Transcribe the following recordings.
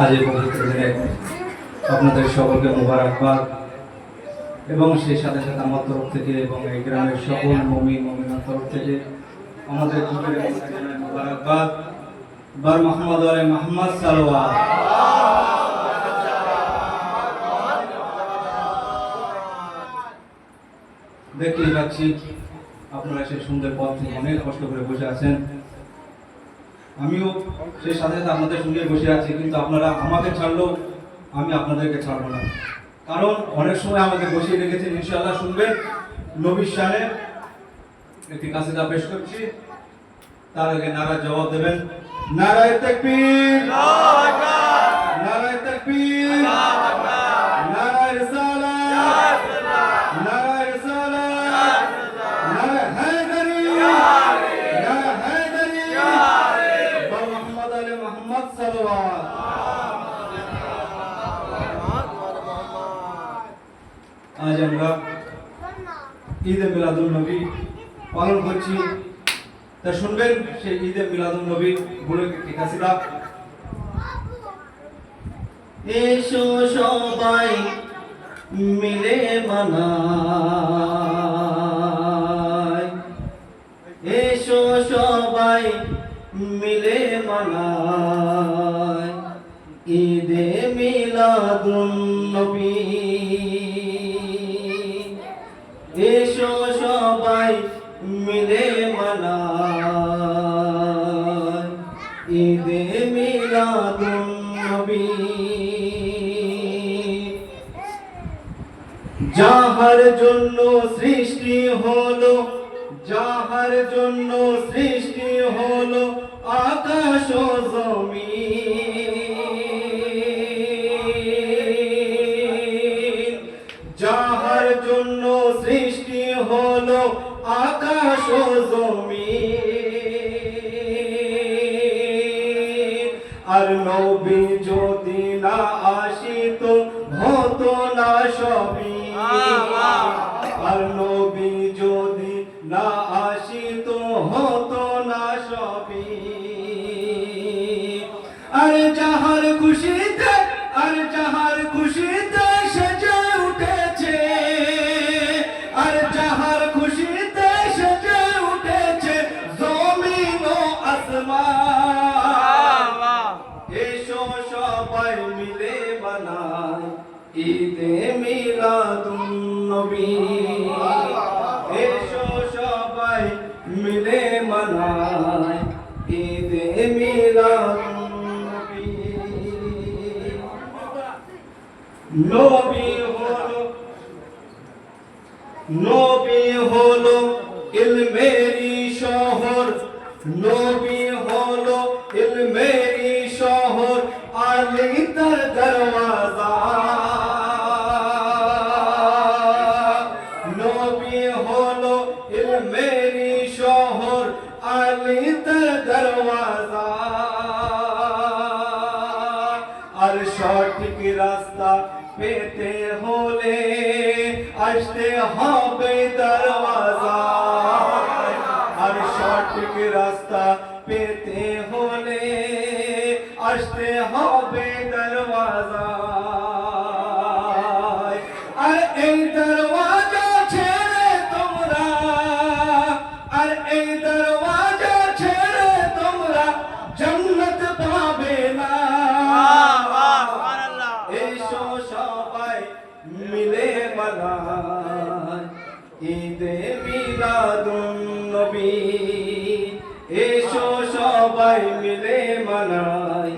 আজ এই পবিত্র দিনে আপনাদের সকলকে মোবারকবাদ এবং সেই সাথে সাথে আমার তরফ থেকে এবং এই গ্রামের সকল মমি মমিনার তরফ থেকে আমাদের মোবারকবাদ বার মোহাম্মদ আলাই মোহাম্মদ সালোয়া দেখতেই পাচ্ছি আপনারা সেই সুন্দর পথ অনেক কষ্ট করে বসে আছেন। আমিও সেই সাথে সাথে আপনাদের সঙ্গে বসে আছি কিন্তু আপনারা আমাকে ছাড়লেও আমি আপনাদেরকে ছাড়বো না। কারণ অনেক সময় আমাকে বসিয়ে রেখেছেন ইনশাআল্লাহ শুনবেন। নবীর সালে একটি কাছে যা পেশ করছি। তার আগে নারায় জবাব দেবেন। নারায় তাকবীর! নারায় তাকবীর! আজ আমরা ঈদে মিলাদুল নবী পালন করছি। তা শুনবেন সেই ঈদে মিলাদুল নবী বলে কাসিদা এসো সবাই মিলে মানাই এসো সবাই মিলে মানাই ঈদে মিলাদুন নবী এসো সবাই মিলে মানাই ঈদে মিলাদুন নবী। যাহার জন্য সৃষ্টি হলো, যাহার জন্য সৃষ্টি হলো আকাশ ও জমিন। আকাশ জমি আর নবী যদি না আসিত হতো না সবই। আর নবী যদি না আসিত হতো ঈদে মিলাদুন নবী। এসো সবাই মিলে মানাই ঈদে মিলাদুন নবী। নবী হলো নবী হলো ইলমেরি শহর নবী আর সঠিক রাস্তা পেতে হলে আসতে হবে দরওয়াজা। আর সঠিক রাস্তা পেতে হলে আসতে হবে দরওয়াজা। ঈদে মিলাদুন নবী। এসো সবাই মিলে মানাই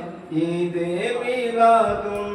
ঈদে মিলাদুন